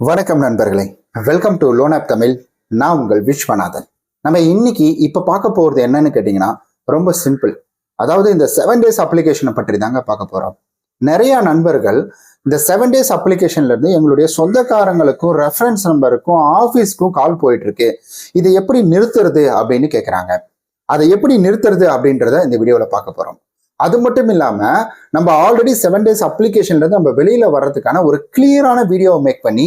வணக்கம் நண்பர்களே. Welcome to loan app Tamil. நான் உங்கள் விஸ்வநாதன். நம்ம இன்னைக்கு இப்போ பார்க்க போகிறது என்னன்னு கேட்டிங்கன்னா ரொம்ப சிம்பிள் அதாவது இந்த செவன் டேஸ் அப்ளிகேஷனை பற்றி தாங்க பார்க்க போகிறோம் நிறைய நண்பர்கள் இந்த செவன் டேஸ் அப்ளிகேஷன்லேருந்து எங்களுடைய சொந்தக்காரங்களுக்கும் ரெஃபரன்ஸ் நம்பருக்கும் ஆஃபீஸ்க்கும் கால் போயிட்டுருக்கு. இதை எப்படி நிறுத்துறது அப்படின்னு கேட்குறாங்க அதை எப்படி நிறுத்துறது அப்படின்றத இந்த வீடியோவில் பார்க்க போகிறோம் அது மட்டும் இல்லாமல் நம்ம ஆல்ரெடி செவன் டேஸ் அப்ளிகேஷன்லேருந்து நம்ம வெளியில் வர்றதுக்கான ஒரு கிளியரான வீடியோவை மேக் பண்ணி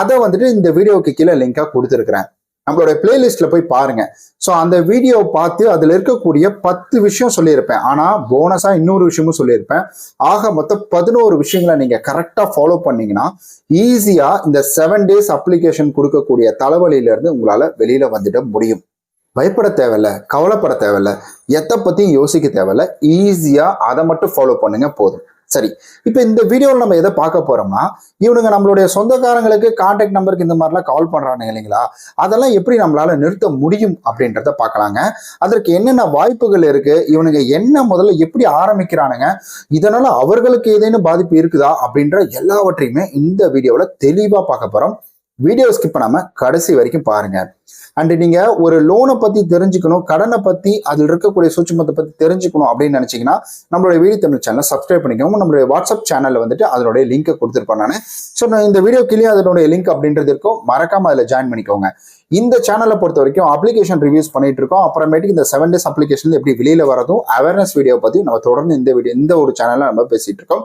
அதை வந்துட்டு இந்த வீடியோவுக்கு கீழே லிங்காக கொடுத்துருக்குறேன். நம்மளோட பிளேலிஸ்ட்ல போய் பாருங்க. ஸோ அந்த வீடியோவை பார்த்து அதில் இருக்கக்கூடிய பத்து விஷயம் சொல்லியிருப்பேன். ஆனால் போனஸாக இன்னொரு விஷயமும் சொல்லியிருப்பேன். ஆக மொத்தம் பதினோரு விஷயங்களை நீங்கள் கரெக்டாக ஃபாலோ பண்ணீங்கன்னா ஈஸியாக இந்த செவன் டேஸ் அப்ளிகேஷன் கொடுக்கக்கூடிய தலைவலியிலேருந்து உங்களால் வெளியில் வந்துட முடியும். பயப்பட தேவையில்ல கவலைப்பட தேவையில்ல எதை பற்றியும் யோசிக்க தேவையில்ல. ஈஸியாக அதை மட்டும் ஃபாலோ பண்ணுங்க போதும். சரி இப்போ இந்த வீடியோவில் நம்ம எதை பார்க்க போறோம்னா இவனுங்க நம்மளுடைய சொந்தக்காரங்களுக்கு கான்டாக்ட் நம்பருக்கு இந்த மாதிரிலாம் கால் பண்ணுறானுங்க இல்லைங்களா? அதெல்லாம் எப்படி நம்மளால நிறுத்த முடியும் அப்படின்றத பார்க்கலாங்க. அதற்கு என்னென்ன வாய்ப்புகள் இருக்கு? இவனுங்க என்ன முதல்ல எப்படி ஆரம்பிக்கிறானுங்க? இதனால அவர்களுக்கு ஏதேனும் பாதிப்பு இருக்குதா? அப்படின்ற எல்லாவற்றையுமே இந்த வீடியோவில் தெளிவாக பார்க்க போறோம். வீடியோ ஸ்கிப் பண்ணாமல் கடைசி வரைக்கும் பாருங்க. அண்ட் நீங்க ஒரு லோனை பத்தி தெரிஞ்சுக்கணும் கடனை பத்தி அதில் இருக்கக்கூடிய சூட்சமத்தை பத்தி தெரிஞ்சுக்கணும் அப்படின்னு நினைச்சீங்கன்னா நம்மளுடைய வீடியோ தமிழ் சேனலை சப்ஸ்கிரைப் பண்ணிக்கோங்க. நம்மளுடைய வாட்ஸ்அப் சேனலில் வந்துட்டு அதனுடைய லிங்கை கொடுத்துருப்பேன் நான். ஸோ நான் இந்த வீடியோ கீழே அதனுடைய லிங்க் அப்படின்றது இருக்கும். மறக்காமல் அதில் ஜாயின் பண்ணிக்கோங்க. இந்த சேனலை பொறுத்த வரைக்கும் அப்ளிகேஷன் ரிவ்யூஸ் பண்ணிட்டு இருக்கோம் அப்புறமேட்டுக்கு இந்த செவன் டேஸ் அப்ளிகேஷன் எப்படி வெளியில வரதும் அவேர்னஸ் வீடியோ பத்தி நம்ம தொடர்ந்து இந்த வீடியோ இந்த ஒரு சேனல்ல நம்ம பேசிட்டு இருக்கோம்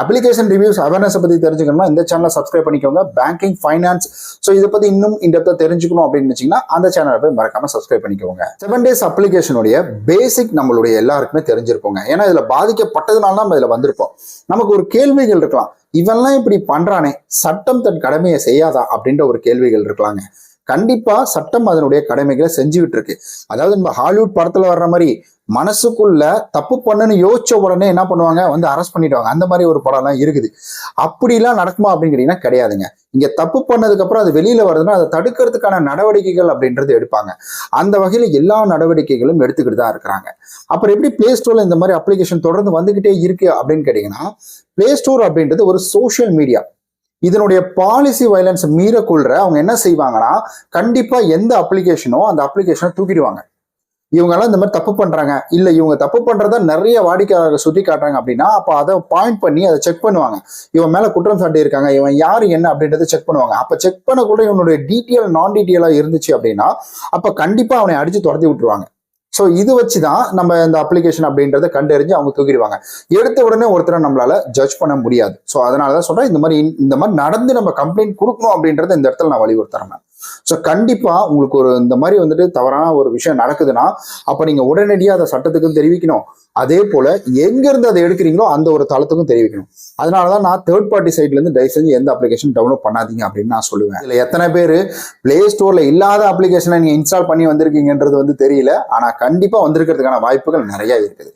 அப்ளிகேஷன் ரிவ்யூஸ் அவேர்னஸ் பத்தி தெரிஞ்சுக்கணும்னா இந்த சேனலை சப்ஸ்கிரைப் பண்ணிக்கோங்க. பேங்கிங் ஃபைனான்ஸ் ஸோ இதை பத்தி இன்னும் இந்த தெரிஞ்சுக்கணும் அப்படின்னு நினைச்சீங்கன்னா அந்த சேனலை போய் மறக்காம சப்ஸ்கிரைப் பண்ணிக்கோங்க. செவன் டேஸ் அப்ளிகேஷனுடைய பேசிக் நம்மளுடைய எல்லாருக்குமே தெரிஞ்சிருப்போங்க ஏன்னா இதுல பாதிக்கப்பட்டதுனால நம்ம இதுல வந்திருப்போம். நமக்கு ஒரு கேள்விகள் இருக்கலாம். இவெல்லாம் இப்படி பண்றானே சட்டம் தன் கடமையை செய்யாதா அப்படின்ற ஒரு கேள்விகள் இருக்கலாங்க. கண்டிப்பா சட்டம் அதனுடைய கடமைகளை செஞ்சுக்கிட்டு இருக்கு அதாவது நம்ம ஹாலிவுட் படத்துல வர்ற மாதிரி மனசுக்குள்ள தப்பு பண்ணுன்னு யோசிச்ச உடனே என்ன பண்ணுவாங்க? வந்து அரெஸ்ட் பண்ணிடுவாங்க. அந்த மாதிரி ஒரு படம்லாம் இருக்குது. அப்படிலாம் நடக்குமா அப்படின்னு கேட்டீங்கன்னா கிடையாதுங்க. இங்க தப்பு பண்ணதுக்கு அப்புறம் அது வெளியில வருதுன்னா அதை தடுக்கிறதுக்கான நடவடிக்கைகள் அப்படின்றது எடுப்பாங்க. அந்த வகையில எல்லா நடவடிக்கைகளும் எடுத்துக்கிட்டு தான் இருக்கிறாங்க. அப்புறம் எப்படி பிளே ஸ்டோர்ல இந்த மாதிரி அப்ளிகேஷன் தொடர்ந்து வந்துகிட்டே இருக்கு அப்படின்னு கேட்டீங்கன்னா பிளே ஸ்டோர் அப்படின்றது ஒரு சோஷியல் மீடியா இதனுடைய பாலிசி வயலன்ஸ் மீறக்குள்ள அவங்க என்ன செய்வாங்கன்னா கண்டிப்பா எந்த அப்ளிகேஷனோ அந்த அப்ளிகேஷனை தூக்கிடுவாங்க. இவங்கெல்லாம் இந்த மாதிரி தப்பு பண்றாங்க. இல்ல இவங்க தப்பு பண்றத நிறைய வாடிக்கையாளர்கள் சுட்டி காட்டுறாங்க அப்படின்னா அப்ப அதை பாயிண்ட் பண்ணி அதை செக் பண்ணுவாங்க. இவன் மேல குற்றம் சாட்டி இருக்காங்க இவன் யாரு என்ன அப்படின்றத செக் பண்ணுவாங்க. அப்ப செக் பண்ண கூட இவனுடைய டீட்டெயில் நான் டீட்டெயிலா இருந்துச்சு அப்படின்னா அப்ப கண்டிப்பா அவனை அடிச்சு துரத்தி விட்டுருவாங்க. ஸோ இது வச்சு தான் நம்ம இந்த அப்ளிகேஷன் அப்படின்றத கண்டறிஞ்சு அவங்க தூக்கிடுவாங்க. எடுத்த உடனே ஒருத்தரை நம்மளால ஜட்ஜ் பண்ண முடியாது. ஸோ அதனால தான் சொல்கிறேன் இந்த மாதிரி இந்த மாதிரி நடந்து நம்ம கம்ப்ளைண்ட் கொடுக்கணும் அப்படின்றத இந்த இடத்துல நான் வலியுறுத்துறேன் ஸோ கண்டிப்பா உங்களுக்கு ஒரு இந்த மாதிரி வந்துட்டு தவறான ஒரு விஷயம் நடக்குதுன்னா அப்ப நீங்க உடனடியாக அதை சட்டத்துக்கும் தெரிவிக்கணும். அதே போல எங்க இருந்து அதை எடுக்கிறீங்களோ அந்த ஒரு தளத்துக்கும் தெரிவிக்கணும். அதனால தான் நான் தேர்ட் பார்ட்டி சைட்லேருந்து தயவு செஞ்சு எந்த அப்ளிகேஷன் டவுன்லோட் பண்ணாதீங்க அப்படின்னு நான் சொல்லுவேன். இதில் எத்தனை பேர் பிளே ஸ்டோர்ல இல்லாத அப்ளிகேஷனை நீங்க இன்ஸ்டால் பண்ணி வந்திருக்கீங்கன்றது வந்து தெரியல. ஆனா கண்டிப்பா வந்திருக்கிறதுக்கான வாய்ப்புகள் நிறைய இருக்குது.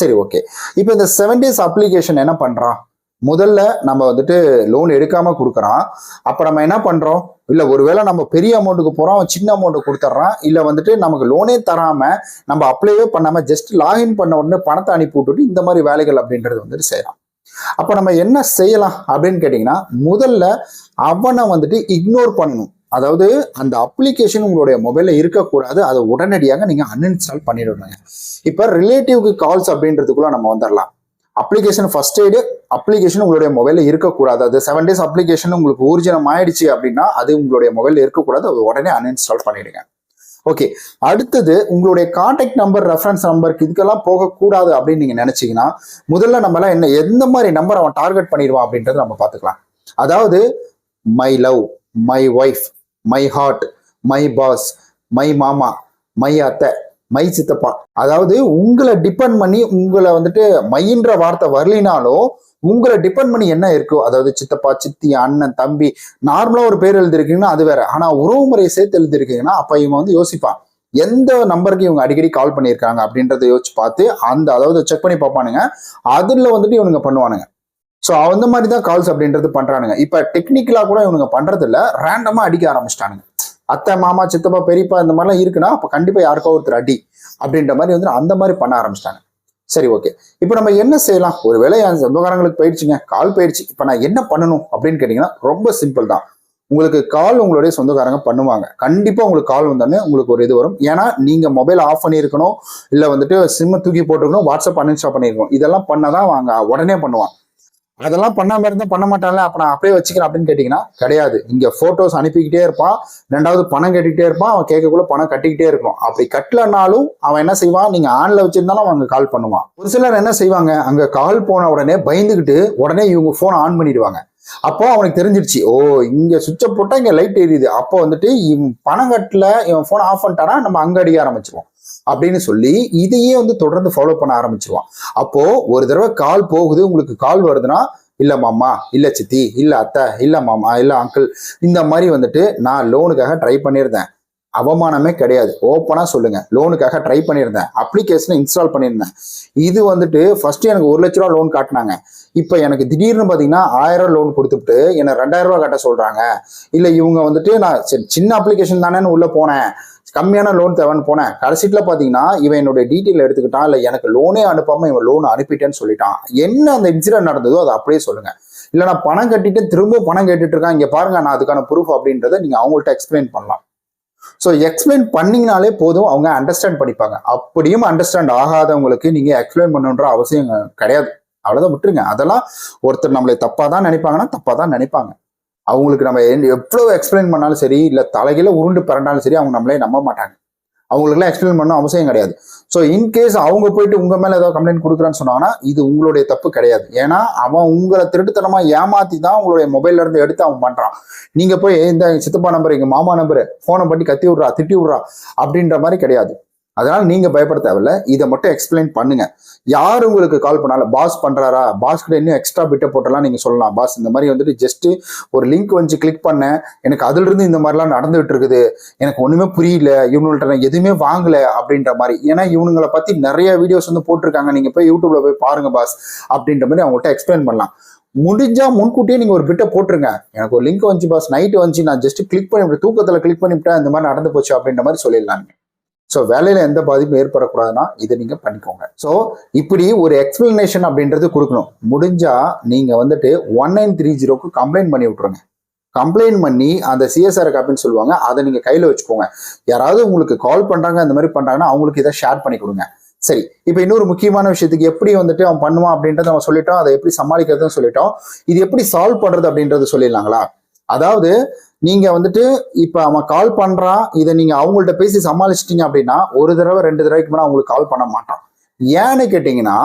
சரி ஓகே இப்போ இந்த செவன் டேஸ் அப்ளிகேஷன் என்ன பண்றான்? முதல்ல நம்ம வந்துட்டு லோன் எடுக்காம கொடுக்குறான். அப்போ நம்ம என்ன பண்ணுறோம் இல்லை ஒருவேளை நம்ம பெரிய அமௌண்ட்டுக்கு போகிறோம் அவன் சின்ன அமௌண்ட்டு கொடுத்துட்றான் இல்லை வந்துட்டு நமக்கு லோனே தராமல் நம்ம அப்ளையே பண்ணாமல் ஜஸ்ட் லாகின் பண்ண உடனே பணத்தை அனுப்பி விட்டுட்டு இந்த மாதிரி வேலைகள் அப்படின்றது வந்துட்டு செய்யலாம் அப்போ நம்ம என்ன செய்யலாம் அப்படின்னு கேட்டிங்கன்னா முதல்ல அவனை வந்துட்டு இக்னோர் பண்ணணும். அதாவது அந்த அப்ளிகேஷன் உங்களுடைய மொபைலில் இருக்கக்கூடாது அதை உடனடியாக நீங்கள் அன்இன்ஸ்டால் பண்ணிடணுங்க. இப்போ ரிலேட்டிவ்க்கு கால்ஸ் அப்படின்றதுக்குள்ள நம்ம வந்துடலாம் அப்ளிகேஷன் ஃபர்ஸ்ட் எய்டு அப்ளிகேஷன் உங்களுடைய மொபைலில் இருக்கக்கூடாது. அது செவன் டேஸ் அப்ளிகேஷன் உங்களுக்கு ஊர்ஜினம் ஆயிடுச்சு அப்படின்னா அது உங்களுடைய மொபைலில் இருக்கக்கூடாது. அது உடனே அன்இன்ஸ்டால் பண்ணிடுங்க. ஓகே அடுத்தது உங்களுடைய கான்டாக்ட் நம்பர் ரெஃபரன்ஸ் நம்பருக்கு இதுக்கெல்லாம் போகக்கூடாது அப்படின்னு நீங்க நினைச்சீங்கன்னா முதல்ல நம்மலாம் என்ன எந்த மாதிரி நம்பர் அவன் டார்கெட் பண்ணிடுவான் அப்படின்றத நம்ம பார்த்துக்கலாம். அதாவது my love my wife my heart my boss my mama my athai my chithappa. அதாவது உங்களை டிபெண்ட் பண்ணி உங்களை வந்துட்டு மையின்ற வார்த்தை வரலினாலும் உங்களை டிபெண்ட் பண்ணி என்ன இருக்கோ அதாவது சித்தப்பா சித்தி அண்ணன் தம்பி நார்மலா ஒரு பேர் எழுதிருக்கீங்கன்னா அது வேற. ஆனா உறவு முறையை சேர்த்து எழுதிருக்கீங்கன்னா அப்ப இவன் வந்து யோசிப்பான். எந்த நம்பருக்கு இவங்க அடிக்கடி கால் பண்ணியிருக்காங்க அப்படின்றத யோசிச்சு பார்த்து அந்த அதாவது செக் பண்ணி பார்ப்பானுங்க. அதில் வந்துட்டு இவனுங்க பண்ணுவானுங்க. ஸோ அந்த மாதிரி தான் கால்ஸ் அப்படின்றது பண்ணுறானுங்க இப்போ டெக்னிக்கலாக கூட இவனுங்க பண்ணுறதில்ல ரேண்டமாக அடிக்க ஆரம்பிச்சிட்டானுங்க. அத்தை மாமா சித்தப்பா பெரியப்பா இந்த மாதிரிலாம் இருக்குன்னா அப்போ கண்டிப்பா யாருக்கோ ஒருத்தர் அடி அப்படின்ற மாதிரி வந்து அந்த மாதிரி பண்ண ஆரம்பிச்சிட்டாங்க. சரி ஓகே. இப்போ நம்ம என்ன செய்யலாம்? ஒருவேளை என் சொந்தக்காரங்களுக்கு போயிடுச்சுங்க கால் போயிடுச்சு. இப்போ நான் என்ன பண்ணணும் அப்படின்னு கேட்டிங்கன்னா ரொம்ப சிம்பிள் தான். உங்களுக்கு கால் உங்களுடைய சொந்தக்காரங்க பண்ணுவாங்க. கண்டிப்பா உங்களுக்கு கால் வந்தோடனே உங்களுக்கு ஒரு இது வரும். ஏன்னா நீங்க மொபைல் ஆஃப் பண்ணியிருக்கணும் இல்ல வந்துட்டு சிம்மை தூக்கி போட்டிருக்கணும் வாட்ஸ்அப் அன்இன்ஸ்டால் பண்ணியிருக்கணும். இதெல்லாம் பண்ணாதான் வாங்க உடனே பண்ணுவான் அதெல்லாம் பண்ணாம இருந்தா பண்ண மாட்டான்ல அப்ப நான் அப்படியே வச்சுக்கிறேன் அப்படின்னு கேட்டீங்கன்னா கிடையாது. இங்க போட்டோஸ் அனுப்பிக்கிட்டே இருப்பான். ரெண்டாவது பணம் கட்டிக்கிட்டே இருப்பான். அவன் கேட்கக்குள்ள பணம் கட்டிக்கிட்டே இருக்கும் அப்படி கட்டலனாலும் அவன் என்ன செய்வான்? நீங்க ஆன்ல வச்சிருந்தாலும் அவங்க கால் பண்ணுவான். ஒரு சிலர் என்ன செய்வாங்க? அங்க கால் போன உடனே பயந்துகிட்டு உடனே இவங்க போன் ஆன் பண்ணிடுவாங்க. அப்போ அவனுக்கு தெரிஞ்சிருச்சு ஓ இங்க சுவிட்ச போட்டா இங்க லைட் எரியுது. அப்போ வந்துட்டு இவன் பணம் கட்டல இவன் போன் ஆஃப் பண்ணிட்டானா? நம்ம அங்க அடிக்க ஆரம்பிச்சிருவோம். அப்படின்னு சொல்லி இதையே வந்து தொடர்ந்து ஃபாலோ பண்ண ஆரம்பிச்சிருவான். அப்போ ஒரு தடவை கால் போகுது உங்களுக்கு கால் வருதுன்னா இல்ல மாமா இல்ல சித்தி இல்ல அத்தை இல்ல மாமா இல்ல அங்கிள் இந்த மாதிரி வந்துட்டு நான் லோனுக்காக ட்ரை பண்ணியிருந்தேன். அவமானமே கிடையாது. ஓப்பனா சொல்லுங்க. லோனுக்காக ட்ரை பண்ணியிருந்தேன். அப்ளிகேஷனை இன்ஸ்டால் பண்ணியிருந்தேன். இது வந்துட்டு ஃபர்ஸ்ட் எனக்கு ஒரு லட்ச ரூபா லோன் காட்டினாங்க. இப்போ எனக்கு திடீர்னு பார்த்தீங்கன்னா ஆயிரம் லோன் கொடுத்துட்டு என்னை ரெண்டாயிரம் ரூபா கட்ட சொல்கிறாங்க இல்லை இவங்க வந்துட்டு நான் சரி சின்ன அப்ளிகேஷன் தானேன்னு உள்ளே போனேன். கம்மியான லோன் தேவைன்னு போனேன். கடைசியில் பார்த்தீங்கன்னா இவன் என்னுடைய டீட்டெயில் எடுத்துக்கிட்டான். இல்லை எனக்கு லோனே அனுப்பாமல் இவன் லோன் அனுப்பிட்டேன்னு சொல்லிட்டான். என்ன அந்த இன்சிடென்ட் நடந்ததோ அதை அப்படியே சொல்லுங்கள் இல்லை நான் பணம் கட்டிட்டு திரும்ப பணம் கேட்டுட்டு இருக்கேன். இங்கே பாருங்க நான் அதுக்கான ப்ரூஃப் அப்படின்றத நீங்கள் அவங்கள்ட்ட எக்ஸ்பிளைன் பண்ணலாம். ஸோ எக்ஸ்பிளைன் பண்ணிங்கனாலே போதும். அவங்க அண்டர்ஸ்டாண்ட் பண்ணிப்பாங்க. அப்படியும் அண்டர்ஸ்டாண்ட் ஆகாதவங்களுக்கு நீங்கள் எக்ஸ்பிளைன் பண்ணணுன்ற அவசியம் கிடையாது. அவ்வளவுதான் விட்டுருங்க. அதெல்லாம் ஒருத்தர் நம்மளை தப்பாக தான் நினைப்பாங்கன்னா தப்பாக தான் நினைப்பாங்க. அவங்களுக்கு நம்ம எவ்வளோ எவ்வளவு எக்ஸ்பிளைன் பண்ணாலும் சரி இல்ல தலைகில உருண்டு பிறண்டாலும் சரி அவங்க நம்மளே நம்ப மாட்டாங்க. அவங்களுக்குலாம் எக்ஸ்பிளைன் பண்ண அவசியம் கிடையாது. ஸோ இன்கேஸ் அவங்க போயிட்டு உங்க மேல ஏதாவது கம்ப்ளைண்ட் கொடுக்குறான்னு சொன்னாங்கன்னா இது உங்களுடைய தப்பு கிடையாது. ஏன்னா அவன் உங்களை திருட்டுத்தனமா ஏமாத்தி தான் உங்களுடைய மொபைல்ல இருந்து எடுத்து அவன் பண்றான். நீங்க போய் இந்த சித்தப்பா நம்பர் எங்க மாமா நம்பர் போனை பண்ணி கத்தி விட்றா திட்டி விட்றா அப்படின்ற மாதிரி கிடையாது. அதனால நீங்க பயப்பட தேவையில்ல. இதை மட்டும் எக்ஸ்பிளைன் பண்ணுங்க. யார் உங்களுக்கு கால் பண்ணாலும் பாஸ் பண்றாரா? பாஸ் கிட்ட இன்னும் எக்ஸ்ட்ரா பிட்ட போட்டெல்லாம் நீங்க சொல்லலாம். பாஸ் இந்த மாதிரி வந்துட்டு ஜஸ்ட் ஒரு லிங்க் வந்து கிளிக் பண்ணேன் எனக்கு அதுல இருந்து இந்த மாதிரிலாம் நடந்துட்டு இருக்குது. எனக்கு ஒண்ணுமே புரியல. இவங்கள்ட்ட நான் எதுவுமே வாங்கல அப்படின்ற மாதிரி. ஏன்னா இவனுங்களை பத்தி நிறைய வீடியோஸ் வந்து போட்டிருக்காங்க. நீங்க போய் யூடியூப்ல போய் பாருங்க பாஸ் அப்படின்ற மாதிரி அவங்கள்ட்ட எக்ஸ்பிளைன் பண்ணலாம். முடிஞ்சா முன்கூட்டியே நீங்க ஒரு பிட்டை போட்டுருங்க. எனக்கு ஒரு லிங்க் வந்துச்சு பாஸ் நைட் வந்துச்சு. நான் ஜஸ்ட் கிளிக் பண்ணி தூக்கத்துல கிளிக் பண்ணிவிட்டேன். இந்த மாதிரி நடந்து போச்சு அப்படின்ற மாதிரி சொல்லிடலாங்க ஸோ வேலையில் எந்த பாதிப்பும் ஏற்படக்கூடாதுன்னா இதை நீங்கள் பண்ணிக்கோங்க. ஸோ இப்படி ஒரு எக்ஸ்பிளனேஷன் அப்படின்றது கொடுக்கணும். முடிஞ்சால் நீங்கள் வந்துட்டு ஒன் நைன் த்ரீ ஜீரோக்கு கம்ப்ளைண்ட் பண்ணி விட்ருங்க கம்ப்ளைண்ட் பண்ணி அந்த சிஎஸ்ஆர் காப்பின்னு சொல்லுவாங்க அதை நீங்கள் கையில் வச்சுக்கோங்க. யாராவது உங்களுக்கு கால் பண்ணுறாங்க அந்த மாதிரி பண்ணுறாங்கன்னா அவங்களுக்கு இதை ஷேர் பண்ணி கொடுங்க. சரி இப்போ இன்னொரு முக்கியமான விஷயத்துக்கு எப்படி வந்துட்டு அவன் பண்ணுவான் அப்படின்றத நம்ம சொல்லிட்டோம் அதை எப்படி சமாளிக்கிறதுன்னு சொல்லிட்டோம் இது எப்படி சால்வ் பண்ணுறது அப்படின்றது சொல்லிடலாங்களா? அதாவது நீங்க வந்துட்டு இப்ப அவன் கால் பண்றான் இதை நீங்க அவங்கள்ட்ட பேசி சமாளிச்சிட்டீங்க அப்படின்னா ஒரு தடவை ரெண்டு தடவைக்கு மேலே அவங்களுக்கு கால் பண்ண மாட்டான். ஏன்னு கேட்டீங்கன்னா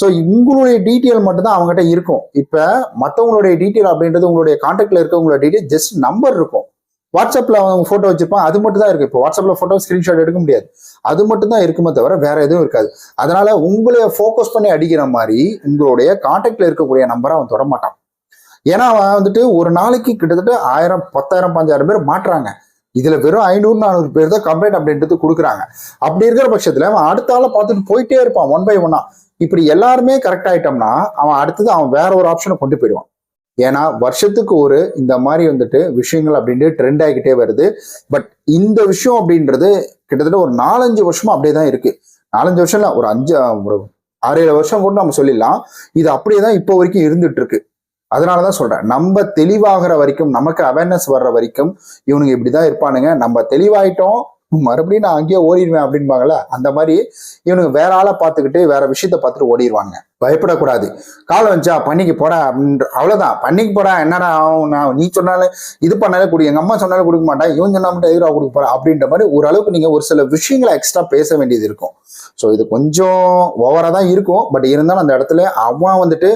ஸோ உங்களுடைய டீட்டெயில் மட்டும்தான் அவங்ககிட்ட இருக்கும். இப்போ மற்றவங்களுடைய டீட்டெயில் அப்படின்றது உங்களுடைய கான்டாக்டில் இருக்கவங்களோட டீட்டெயில் ஜஸ்ட் நம்பர் இருக்கும். வாட்ஸ்அப்பில் அவங்க ஃபோட்டோ வச்சிருப்பான் அது மட்டும் தான் இருக்கு. இப்போ வாட்ஸ்அப்பில் ஃபோட்டோ ஸ்கிரீன்ஷாட் எடுக்க முடியாது. அது மட்டும் தான் இருக்குமே தவிர வேற எதுவும் இருக்காது. அதனால உங்களைய ஃபோக்கஸ் பண்ணி அடிக்கிற மாதிரி உங்களுடைய கான்டாக்டில் இருக்கக்கூடிய நம்பரை அவன் தொடமாட்டான் ஏன்னா அவன் வந்துட்டு ஒரு நாளைக்கு கிட்டத்தட்ட ஆயிரம் பத்தாயிரம் பஞ்சாயிரம் பேர் மாட்டுறாங்க. இதுல வெறும் ஐநூறு நானூறு பேர் தான் கம்ப்ளைண்ட் அப்படின்றது கொடுக்குறாங்க. அப்படி இருக்கிற பட்சத்துல அவன் அடுத்த ஆளை பார்த்துட்டு போயிட்டே இருப்பான் ஒன் பை ஒன்னா இப்படி எல்லாருமே கரெக்ட் ஆயிட்டோம்னா அவன் அடுத்தது அவன் வேற ஒரு ஆப்ஷனை கொண்டு போயிடுவான். ஏன்னா வருஷத்துக்கு ஒரு இந்த மாதிரி வந்துட்டு விஷயங்கள் அப்படின்ட்டு ட்ரெண்ட் ஆகிக்கிட்டே வருது. பட் இந்த விஷயம் அப்படின்றது கிட்டத்தட்ட ஒரு நாலஞ்சு வருஷமா அப்படியே தான் இருக்கு. நாலஞ்சு வருஷம் இல்லை ஒரு அஞ்சு ஒரு ஆறு ஏழு வருஷம் கூட நம்ம சொல்லிடலாம். இது அப்படியே தான் இப்போ வரைக்கும் இருந்துட்டு இருக்கு. அதனால தான் சொல்கிறேன் நம்ம தெளிவாகிற வரைக்கும் நமக்கு அவேர்னஸ் வர்ற வரைக்கும் இவனுங்க இப்படி தான் இருப்பானுங்க. நம்ம தெளிவாயிட்டோம் மறுபடியும் நான் அங்கேயே ஓடிடுவேன் அப்படின்பாங்கல்ல அந்த மாதிரி இவனுங்க வேற ஆளை பார்த்துக்கிட்டு வேற விஷயத்த பார்த்துட்டு ஓடிடுவாங்க பயப்படக்கூடாது. காலம் வந்துச்சா பண்ணிக்கு போடா அப்படின்ற அவ்வளோதான் பண்ணிக்கு போடா என்னடா ஆகும்? நான் நீ சொன்னாலே இது பண்ணாலே கொடு. எங்கள் அம்மா சொன்னாலும் கொடுக்க மாட்டேன் இவன் சொன்னா மட்டும் எதிராக கொடுக்க போறா? அப்படின்ற மாதிரி ஓரளவுக்கு நீங்கள் ஒரு சில விஷயங்களை எக்ஸ்ட்ரா பேச வேண்டியது இருக்கும். ஸோ இது கொஞ்சம் ஓவராக தான் இருக்கும். பட் இருந்தாலும் அந்த இடத்துல அவன் வந்துட்டு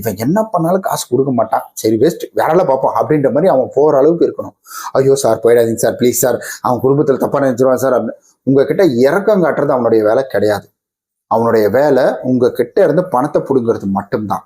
இவன் என்ன பண்ணாலும் காசு கொடுக்க மாட்டான். சரி வேஸ்ட் வேறால பார்ப்போம். அப்படின்ற மாதிரி அவன் போகிற அளவுக்கு இருக்கணும். ஐயோ சார் போயிடாதீங்க சார் ப்ளீஸ் சார் அவன் குடும்பத்தில் தப்பாக நினைச்சிருவான் சார் அப்படின்னு. உங்ககிட்ட இறக்கம் காட்டுறது அவனுடைய வேலை கிடையாது. அவனுடைய வேலை உங்ககிட்ட இருந்து பணத்தை பிடுங்கிறது மட்டும்தான்.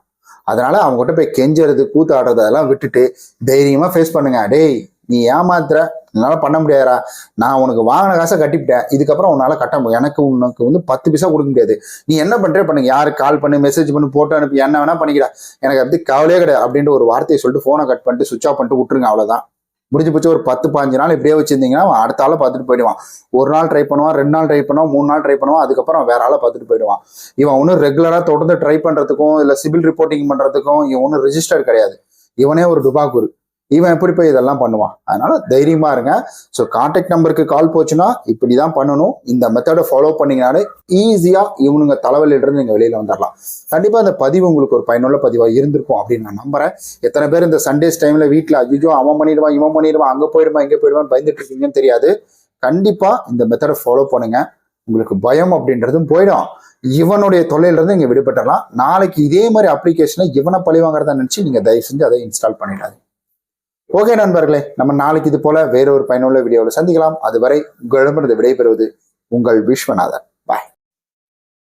அதனால அவங்ககிட்ட போய் கெஞ்சறது கூத்தாடுறது அதெல்லாம் விட்டுட்டு தைரியமா ஃபேஸ் பண்ணுங்க. டேய் நீ ஏமாத்துற. என்னால பண்ண முடியாதா நான் உனக்கு வாங்கின காசை கட்டிவிட்டேன். இதுக்கப்புறம் உன்னால கட்ட முடியும் எனக்கு உனக்கு வந்து பத்து பைசா கொடுக்க முடியாது. நீ என்ன பண்றே? பண்ணுங்க. யாருக்கு கால் பண்ணு மெசேஜ் பண்ணு போட்டோ அனுப்பி என்ன வேணா பண்ணிக்கிடா. எனக்கு அப்படி கவலையே கிடையாது அப்படின்ற ஒரு வார்த்தையை சொல்லிட்டு போனை கட் பண்ணிட்டு சுவிச் ஆஃப் பண்ணிட்டு விட்டுருங்க. அவ்வளவுதான். முடிஞ்சு போச்சு ஒரு பத்து பாஞ்சு நாள் இப்படியே வச்சிருந்தீங்கன்னா அடுத்த ஆளை பார்த்துட்டு போயிடுவான். ஒரு நாள் ட்ரை பண்ணுவான் ரெண்டு நாள் ட்ரை பண்ணுவான் மூணு நாள் ட்ரை பண்ணுவான் அதுக்கப்புறம் வேற ஆளை பார்த்துட்டு போயிடுவான். இவன் ஒன்றும் ரெகுலராக தொடர்ந்து ட்ரை பண்ணுறதுக்கும் இல்லை சிவில் ரிப்போர்ட்டிங் பண்ணுறதுக்கும் இவன் ஒன்றும் ரிஜிஸ்டர் கிடையாது. இவனே ஒரு டுபாக்கூர் இவன் எப்படி போய் இதெல்லாம் பண்ணுவான்? அதனால தைரியமா இருங்க. ஸோ கான்டாக்ட் நம்பருக்கு கால் போச்சுன்னா இப்படி தான் பண்ணணும். இந்த மெத்தடை ஃபாலோ பண்ணீங்கனாலே ஈஸியா இவனுங்க தலைவலியிலிருந்து நீங்க வெளியில வந்துடலாம் கண்டிப்பா இந்த பதிவு உங்களுக்கு ஒரு பயனுள்ள பதிவா இருந்திருக்கும் அப்படின்னு நான் நம்புறேன். எத்தனை பேர் இந்த சண்டேஸ் டைம்ல வீட்டில் ஐயோ அவன் பண்ணிடுவான் இவன் பண்ணிடுவான் அங்க போயிடுவான் இங்க போயிடுவான் பயந்துட்டு இருக்கீங்கன்னு தெரியாது. கண்டிப்பா இந்த மெத்தடை ஃபாலோ பண்ணுங்க. உங்களுக்கு பயம் அப்படின்றதும் போயிடும். இவனுடைய தொல்லையிலிருந்து இங்கே விடுபட்டலாம் நாளைக்கு இதே மாதிரி அப்ளிகேஷனை இவனை பழி வாங்குறதா நினைச்சு நீங்க தயவு செஞ்சு அதை இன்ஸ்டால் பண்ணிடாது ஓகே நண்பர்களே நம்ம நாளைக்கு இது போல வேற ஒரு பயனுள்ள வீடியோவில் சந்திக்கலாம். அதுவரை உங்களிடமிருந்து விடைபெறுவது உங்கள் விஸ்வநாதன்.